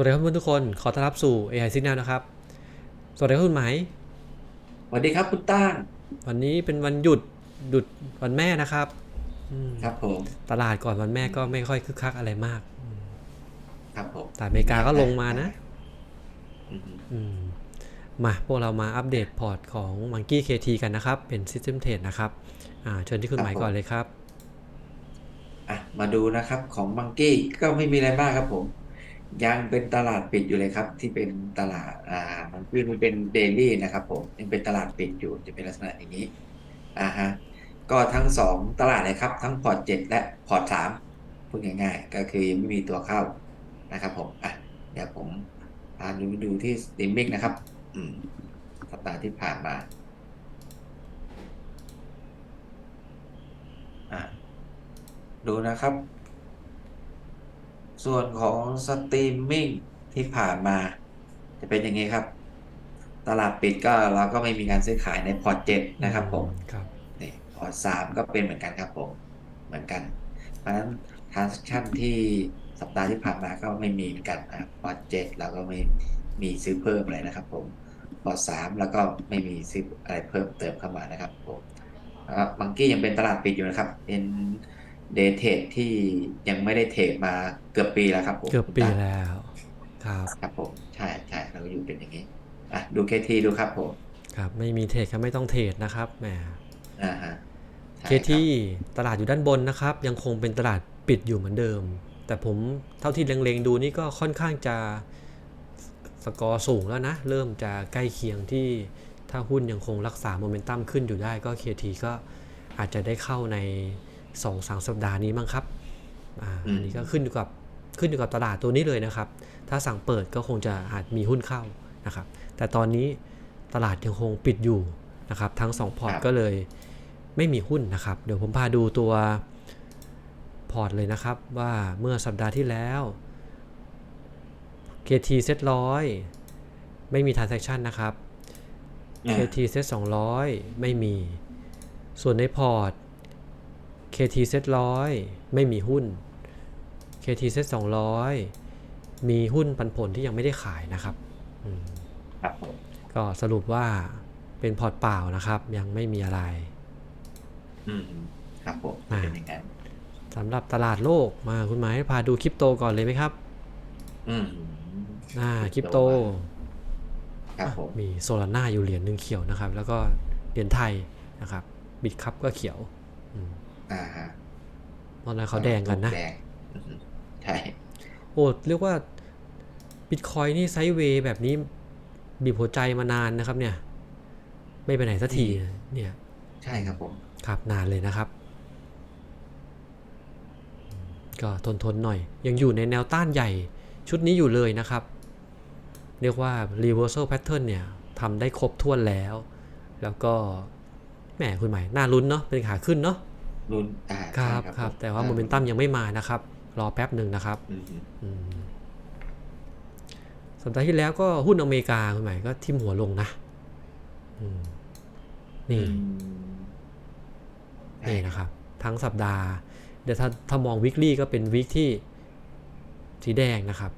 วัสดีครับเพื่อนทุกคน ขอต้อนรับสู่ AI Signal นะครับ สวัสดีครับคุณไหมายสวัสดีครับคุณต้านวันนี้เป็นวันหยุดหยุดวันแม่นะครับอืมครับผม ตลาดก่อนวันแม่ก็ไม่ค่อยคึกคักอะไรมากอืมครับผมแต่อเมริกาก็ลงมานะอืมอืมมาพวกเรามาอัปเดตพอร์ตของ Monkey KT กันนะครับ เป็น System Trade นะครับอ่าเชิญที่คุณไหมายก่อนเลยครับอะมาดูนะครับของมังกี้ก็ไม่มีอะไรมากครับผม ยังเป็นตลาดปิดอยู่เลยครับ ที่เป็นตลาดอ่ามันคือมันเป็นเดลี่นะครับผมยังเป็นตลาดปิดอยู่จะเป็นลักษณะอย่างนี้อ่าฮะก็ทั้งสองตลาดเลยครับ ทั้งพอร์ตเจ็ดและพอร์ตสามพูดง่ายๆ ก็คือยังไม่มีตัวเข้านะครับผมอะเดี๋ยวผมพาดูดูที่สตรีมมิ่งนะครับ อืมสัปดาห์ที่ผ่านมาอะดูนะครับ ส่วนของสตรีมมิ่งที่ผ่านมา จะเป็นอย่างนี้ครับ ตลาดปิดก็เราก็ไม่มีการซื้อขายในพอร์ตเจ็ดนะครับผมครับนี่พอร์ตสามก็เป็นเหมือนกันครับผมเหมือนกัน เพราะฉะนั้นทราน a c t ชันที่สัปดาห์ที่ผ่านมาก็ไม่มีเหมือนกันนะพอร์ตเจ็ดเราก็ไม่มีซื้อเพิ่มอะไรนะครับ ผมพอร์ตสามแล้วก็ไม่มีซื้ออะไรเพิ่มเติมเข้ามานะครับผมบังกี้ยังเป็นตลาดปิดอยู่นะครับ เป็น เดย์เทรดที่ยังไม่ได้เทรดมาเกือบปีแล้วครับผมเกือบปีคุณตาแล้วครับครับผมใช่ใช่เราอยู่เป็นอย่างนี้อะดูเคทีดูครับผมครับไม่มีเทรดก็ไม่ต้องเทรดนะครับแหมอ่าฮะใช่เคครับที่ตลาดอยู่ด้านบนนะครับ ยังคงเป็นตลาดปิดอยู่เหมือนเดิม แต่ผมเท่าที่เล็งๆดูนี่ก็ค่อนข้างจะสกอร์สูงแล้วนะ เริ่มจะใกล้เคียงที่ถ้าหุ้นยังคงรักษาโมเมนตัมขึ้นอยู่ได้ก็เคทีก็อาจจะได้เข้าใน 2อสสัปดาห์นี้มั้งครับอ่าอืมอันนี้ก็ขึ้นอยู่กับขึ้นอยู่กับตลาดตัวนี้เลยนะครับ ถ้าสั่งเปิดก็คงจะอาจมีหุ้นเข้านะครับ แต่ตอนนี้ตลาดยังคงปิดอยู่นะครับ ทั้ง 2 พอร์ตก็เลยไม่มีหุ้นนะครับ เดี๋ยวผมพาดูตัวพอร์ตเลยนะครับ ว่าเมื่อสัปดาห์ที่แล้ว KT เซ็ตร้อยไม่มี transaction นะครับอ่า KT เซ็ต200ไม่มี ส่วนในพอร์ต KT เซ็ตร้อยไม่มีหุ้น KT เซ็ต200มีหุ้นปันผลที่ยังไม่ได้ขายนะครับอืมครับผมก็สรุปว่าเป็นพอร์ตเปล่านะครับ ยังไม่มีอะไรอืมครับผมอ่าเป็นอย่างนั้นสำหรับตลาดโลกมาคุณหมายพาดูคริปโตก่อนเลยไหมครับ อืมอ่าคริปโตครับผมมีโซลาร่าอยู่เหรียญหนึ่งเขียวนะครับ แล้วก็เหรียญไทยนะครับ บิตคัพก็เขียว อืม อ่าฮะตอนนั้นเขาแดงกันนะแดงอืมใช่โอ้เรียกว่าบิตคอยนี่ไซด์เวย์แบบนี้ บีบหัวใจมานานนะครับ เนี่ย ไม่ไปไหนสักทีเนี่ย ใช่ครับผมครับนานเลยนะครับอืมก็ทนทนๆหน่อย ยังอยู่ในแนวต้านใหญ่ชุดนี้อยู่เลยนะครับ เรียกว่า reversal pattern เนี่ยทำได้ครบถ้วนแล้ว แล้วก็แหมคุณหมายน่าลุ้นเนาะเป็นขาขึ้นเนาะ รุ่นอ่าครับใช่ครับผแต่ว่าโมเมนตัมยังไม่มานะครับ รอแป๊บหนึ่งนะครับอืมอืมสัปดาห์ที่แล้วก็หุ้นอเมริกาคุณหมายก็ทิ่มหัวลงนะอืมนี่อืมใช่นี่นะครับ ทั้งสัปดาห์เดี๋ยวถ้าถ้ามองวิกฤตก็เป็นวิกที่สีแดงนะครับ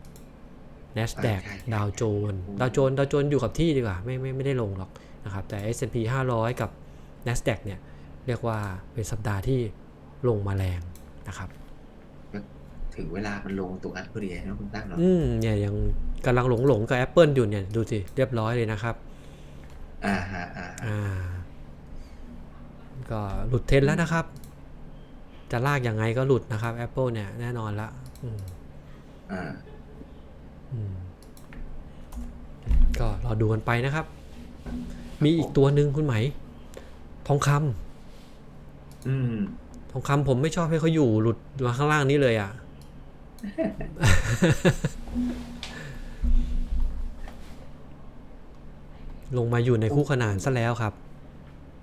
NASDAQ ดาวโจนดาวโจนดาวโจนอยู่กับที่ดีกว่า ไม่ไม่ไม่ได้ลงหรอกนะครับ แต่ S&P 500 กับ NASDAQ เนี่ย เรียกว่าเป็นสัปดาห์ที่ลงมาแรงนะครับถึงเวลามันลงตรงนั้นพอดีนะคุณตั้งเนาะอืมเนี่ยยังกำลังหลงหลงๆกับ Apple อยู่เนี่ยดูสิเรียบร้อยเลยนะครับ อ่าฮะอ่าฮะอ่า ก็หลุดเทรนด์แล้วนะครับ จะลากยังไงก็หลุดนะครับ Apple เนี่ยแน่นอนละอืมอ่าอืมก็รอดูกันไปนะครับ มีอีกตัวหนึ่งคุณไหม ทองคำ อืมทองคำผมไม่ชอบให้เขาอยู่หลุดมาข้างล่างนี้เลยอะ ลงมาอยู่ในคู่ขนานซะแล้วครับ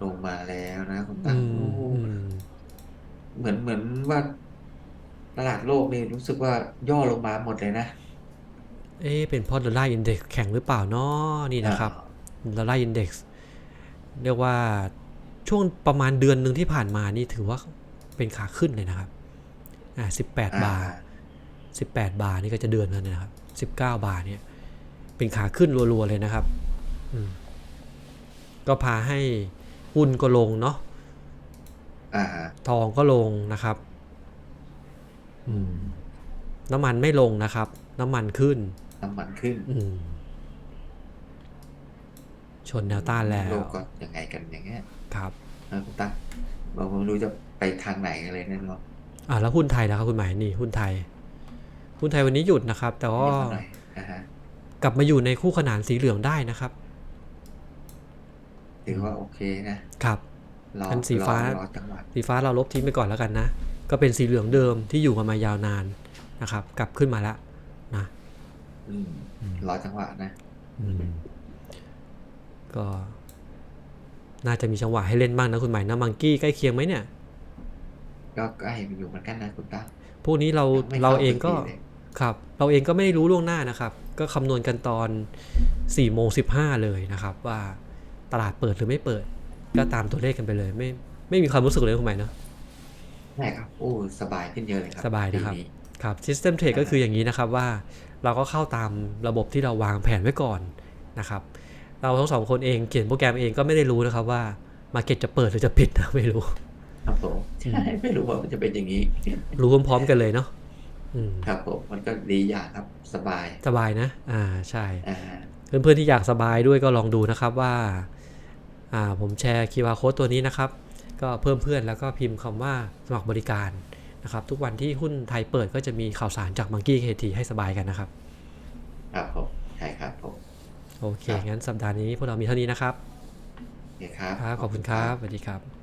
ลงมาแล้วนะคุณอืตั้งมโอ้โหอืมเหมือนเหมือนว่าตลาดโลกนี่รู้สึกว่าย่อลงมาหมดเลยนะ เอ๊ะเป็นเพราะดอลลาร์อินเด็กแข็งหรือเปล่าเนาะนี่นะครับดอลลาร์อินเด็กเรียกว่า ช่วงประมาณเดือนหนึ่งที่ผ่านมานี่ถือว่าเป็นขาขึ้นเลยนะครับอ่าสิบแปดอ่าบาทสิบแปดบาทนี่ก็จะเดือนแล้วนะครับ19บาทเนี่ย เป็นขาขึ้นรัวๆเลยนะครับอืมก็พาให้หุ้นก็ลงเนาะอ่าฮะทองก็ลงนะครับอืมน้ำมันไม่ลงนะครับ น้ำมันขึ้น น้ำมันขึ้นอืม ชนแนวต้านแล้วโลกก็ยังไงกันอย่างเงี้ยครับนะคุณตั้งเราไม่รู้จะไปทางไหนกันเลยนั่นเนาะอ่าแล้วหุ้นไทยนะครับคุณหมายนี่หุ้นไทย หุ้นไทยวันนี้หยุดนะครับ แต่ก็เรียกเขาหน่อยอ่าฮะกลับมาอยู่ในคู่ขนานสีเหลืองได้นะครับถือว่าโอเคนะครับรออันสีฟ้ารอรอจังหวะสีฟ้าเราลบทิ้งไปก่อนแล้วกันนะ ก็เป็นสีเหลืองเดิมที่อยู่กันมายาวนานนะครับ กลับขึ้นมาแล้วนะอืมรอจังหวะนะอืม ก็น่าจะมีจังหวะให้เล่นบ้างนะคุณหมายนะมังกี้ใกล้เคียงไหมเนี่ย ก็ใกล้อยู่เหมือนกันนะคุณตั้งพวกนี้เราไม่เราข้เองก็สัทีเลยครับ เราเองก็ไม่ได้รู้ล่วงหน้านะครับ ก็คำนวณกันตอน4โมง15เลยนะครับ ว่าตลาดเปิดหรือไม่เปิด ก็ตามตัวเลขกันไปเลย ไม่ไม่มีความรู้สึกเลยคุณหมายเนาะใช่ครับโอ้สบายขึ้นเยอะเลยครับ สบายนะครับปีครับ System Trade ก็คืออย่างนี้นะครับว่าเราก็เข้าตามระบบที่เราวางแผนไว้ก่อนนะครับ เราทั้งสองคนเองเขียนโปรแกรมเองก็ไม่ได้รู้นะครับว่า Market จะเปิดหรือจะปิดนะไม่รู้ ครับผมใช่ไม่รู้ว่ามันจะเป็นอย่างนี้ รู้พร้อมๆกันเลยเนาะอืมครับผมมันก็ดีอย่างครับสบายสบายนะ อ่าใช่อ่าเพื่อนๆที่อยากสบายด้วยก็ลองดูนะครับว่า อ่าผมแชร์ QR code ตัวนี้นะครับ ก็เพิ่มเพื่อนแล้วก็พิมพ์คำว่าสมัครบริการนะครับ ทุกวันที่หุ้นไทยเปิดก็จะมีข่าวสารจากมังกี้เคทีให้สบายกันนะครับ ครับผมใช่ครับผม โอเค งั้นสัปดาห์นี้พวกเรามีเท่านี้นะครับโอเคครับครับขอบคุณครับสวัสดีครับ